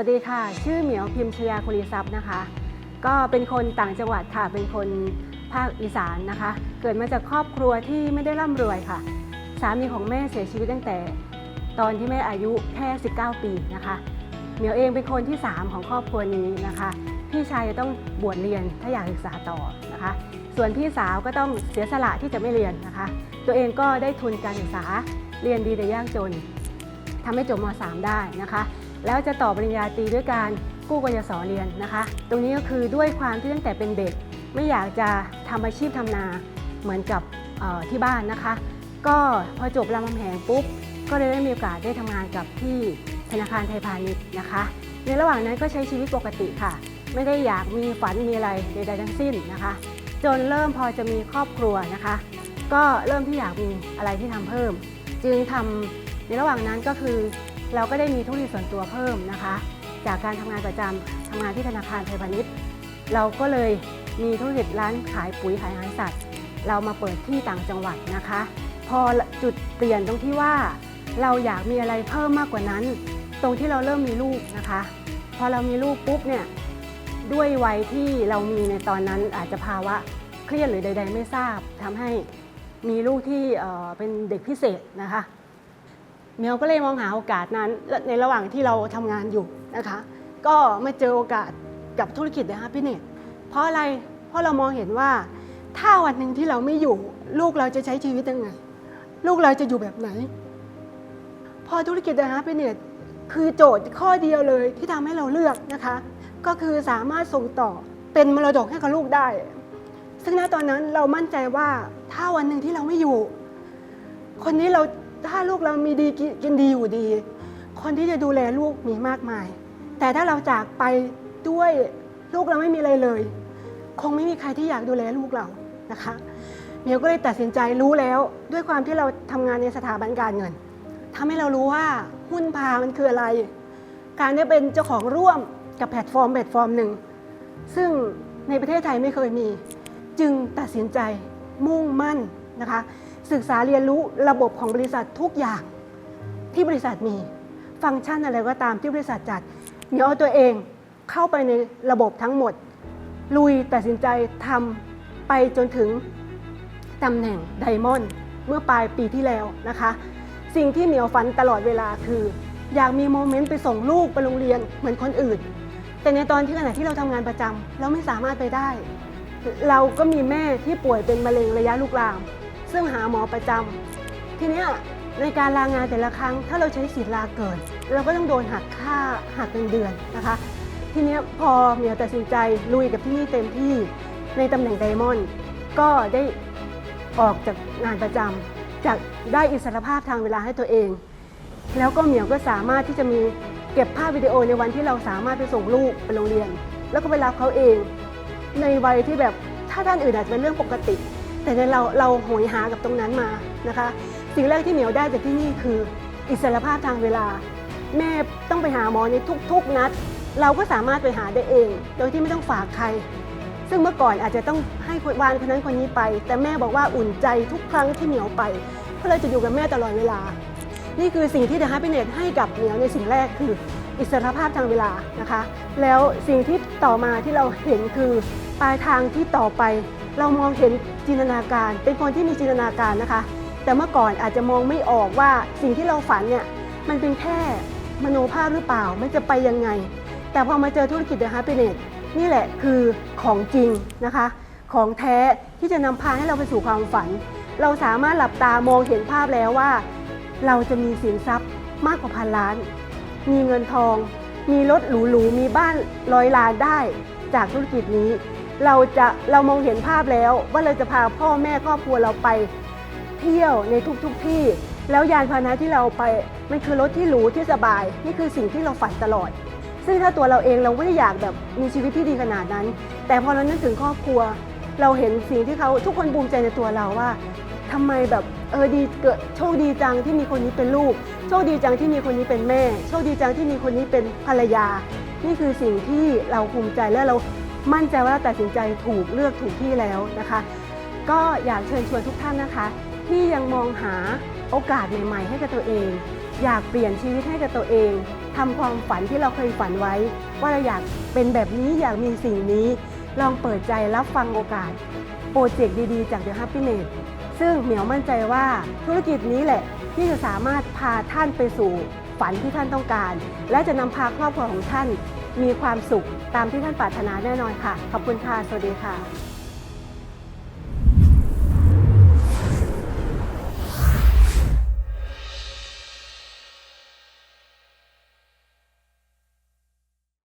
วัสดีค่ะ ชื่อเหมียวพิมชยาคุริทรัพย์นะคะ ก็เป็นคนต่างจังหวัดค่ะ เป็นคนภาคอีสานนะคะ เกิดมาจากครอบครัวที่ไม่ได้ร่ำรวยค่ะ สามีของแม่เสียชีวิตตั้งแต่ ตอนที่แม่อายุแค่ 19 ปีนะคะ เหมียวเองเป็นคนที่ 3 ของครอบครัวนี้นะคะ พี่ชายจะต้องบวชเรียนถ้าอยากศึกษาต่อนะคะ ส่วนพี่สาวก็ต้องเสียสละที่จะไม่เรียนนะคะ ตัวเองก็ได้ทุนการศึกษาเรียนดีแต่ยากจนทำให้จบม .3 ได้นะคะ แล้วจะต่อปริญญาตรีด้วยการกู้กยศเรียนนะคะ ตรงนี้ก็คือด้วยความที่ตั้งแต่เป็นเด็ก ไม่อยากจะทำอาชีพทำนาเหมือนกับที่บ้านนะคะ ก็พอจบรามคำแหงปุ๊บก็เลยได้มีโอกาสได้ทำงานกับที่ธนาคารไทยพาณิชย์นะคะ ในระหว่างนั้นก็ใช้ชีวิตปกติค่ะ ไม่ได้อยากมีฝันมีอะไรใดๆทั้งสิ้นนะคะ จนเริ่มพอจะมีครอบครัวนะคะ ก็เริ่มที่อยากมีอะไรที่ทำเพิ่ม จึงทำในระหว่างนั้นก็คือ เราก็ได้มีธุรกิจส่วนตัวเพิ่มนะคะ จากการทำงานประจำทำงานที่ธนาคารไทยพาณิชย์ เราก็เลยมีธุรกิจร้านขายปุ๋ยขายอาหารสัตว์ เรามาเปิดที่ต่างจังหวัดนะคะ พอจุดเปลี่ยนตรงที่ว่า เราอยากมีอะไรเพิ่มมากกว่านั้น ตรงที่เราเริ่มมีลูกนะคะ พอเรามีลูกปุ๊บเนี่ยด้วยวัยที่เรามีในตอนนั้นอาจจะภาวะเครียดหรือใด ๆ ไม่ทราบทำให้มีลูกที่เเป็นเด็กพิเศษนะคะ เมียวก็เลยมองหาโอกาสนั้นในระหว่างที่เราทำงานอยู่นะคะ ก็มาเจอโอกาสกับธุรกิจนะคะพี่เนตเพราะอะไรเพราะเรามองเห็นว่า ถ้าวันหนึ่งที่เราไม่อยู่ ลูกเราจะใช้ชีวิตยังไง ลูกเราจะอยู่แบบไหน พอธุรกิจนะคะพี่เนตคือโจทย์ข้อเดียวเลยที่ทำให้เราเลือกนะคะ ก็คือสามารถส่งต่อเป็นมรดกให้กับลูกได้ ซึ่งณตอนนั้นเรามั่นใจว่าถ้าวันหนึ่งที่เราไม่อยู่ คนนี้เรา ถ้าลูกเรามีดีกินดีอยู่ดี คนที่จะดูแลลูกมีมากมาย แต่ถ้าเราจากไปด้วยลูกเราไม่มีอะไรเลย คงไม่มีใครที่อยากดูแลลูกเรานะคะเมียวก็เลยตัดสินใจรู้แล้ว ด้วยความที่เราทำงานในสถาบันการเงินทำให้เรารู้ว่าหุ้นพามันคืออะไร การได้เป็นเจ้าของร่วมกับแพลตฟอร์มแพลตฟอร์มหนึ่งซึ่งในประเทศไทยไม่เคยมี จึงตัดสินใจมุ่งมั่นนะคะ ศึกษาเรียนรู้ระบบของบริษัททุกอย่างที่บริษัทมี ฟังก์ชันอะไรก็ตามที่บริษัทจัดเหมียวเอาตัวเองเข้าไปในระบบทั้งหมด ลุยตัดสินใจทำไปจนถึงตำแหน่งไดมอนด์เมื่อปลายปีที่แล้วนะคะ สิ่งที่เหมียวฝันตลอดเวลาคือ อยากมีโมเมนต์ไปส่งลูกไปโรงเรียนเหมือนคนอื่น แต่ในตอนที่ขณะที่เราทำงานประจำเราไม่สามารถไปได้ เราก็มีแม่ที่ป่วยเป็นมะเร็งระยะลุกลาม ซึ่งหาหมอประจำทีนี้ในการลางานแต่ละครั้ง ถ้าเราใช้สิทธิ์ลาเกิน เราก็ต้องโดนหักค่าหักเงินเดือนนะคะ ทีนี้พอเหมียวตัดสินใจลุยกับที่นี่เต็มที่ในตำแหน่งไดมอนด์ก็ได้ออกจากงานประจำจากได้อิสรภาพทางเวลาให้ตัวเอง แล้วก็เหมียวก็สามารถที่จะมีเก็บภาพวิดีโอในวันที่เราสามารถไปส่งลูกไปโรงเรียน แล้วก็ไปรับเขาเอง ในวัยที่แบบถ้าท่านอื่นอาจจะเป็นเรื่องปกติ แต่ในเราเราโหยหากับตรงนั้นมานะคะ สิ่งแรกที่เหมียวได้จากที่นี่คืออิสรภาพทางเวลา แม่ต้องไปหาหมอในทุกๆนัด เราก็สามารถไปหาได้เอง โดยที่ไม่ต้องฝากใคร ซึ่งเมื่อก่อนอาจจะต้องให้คนวานคนนั้นคนนี้ไป แต่แม่บอกว่าอุ่นใจทุกครั้งที่เหมียวไป เพราะเราจะอยู่กับแม่ตลอดเวลา นี่คือสิ่งที่ The Happiness ให้กับเหมียวในสิ่งแรกคืออิสรภาพทางเวลานะคะ แล้วสิ่งที่ต่อมาที่เราเห็นคือปลายทางที่ต่อไป เรามองเห็นจินตนาการ เป็นคนที่มีจินตนาการนะคะ แต่เมื่อก่อนอาจจะมองไม่ออกว่าสิ่งที่เราฝันเนี่ยมันเป็นแค่มโนภาพหรือเปล่า มันจะไปยังไง แต่พอมาเจอธุรกิจ The Happiness นี่แหละคือของจริงนะคะ ของแท้ที่จะนำพาให้เราไปสู่ความฝัน เราสามารถหลับตามองเห็นภาพแล้วว่า เราจะมีสินทรัพย์มากกว่าพันล้าน มีเงินทอง มีรถหรูๆ มีบ้านร้อยล้านได้จากธุรกิจนี้ เราจะเรามองเห็นภาพแล้วว่าเราจะพาพ่อแม่ครอบครัวเราไปเที่ยวในทุกๆทที่ แล้วยานพาหนะที่เราไปมันคือรถที่หรูที่สบาย นี่คือสิ่งที่เราฝันตลอด ซึ่งถ้าตัวเราเองเราไม่ได้อยากแบบมีชีวิตที่ดีขนาดนั้น แต่พอเรานึกถึงครอบครัว เราเห็นสิ่งที่เขาทุกคนภูมิใจในตัวเราว่าทำไมแบบเออดีเกิดโชคดีจังที่มีคนนี้เป็นลูก โชคดีจังที่มีคนนี้เป็นแม่ โชคดีจังที่มีคนนี้เป็นภรรยา นี่คือสิ่งที่เราภูมิใจและเรา มั่นใจว่าเราตัดสินใจถูกเลือกถูกที่แล้วนะคะ ก็อยากเชิญชวนทุกท่านนะคะ ที่ยังมองหาโอกาสใหม่ ๆ ให้กับตัวเอง อยากเปลี่ยนชีวิตให้กับตัวเองททำความฝันที่เราเคยฝันไว้ ว่าเราอยากเป็นแบบนี้อยากมีสิ่งนี้ ลองเปิดใจรับฟังโอกาส โปรเจกต์ดีๆ จาก The Happiness ซึ่งเหมียวมั่นใจว่าธุรกิจนี้แหละที่จะสามารถพาท่านไปสู่ฝันที่ท่านต้องการ และจะนำพาครอบครัวของท่าน มีความสุขตามที่ท่านปรารถนาแน่นอนค่ะ ขอบคุณค่ะ สวัสดีค่ะ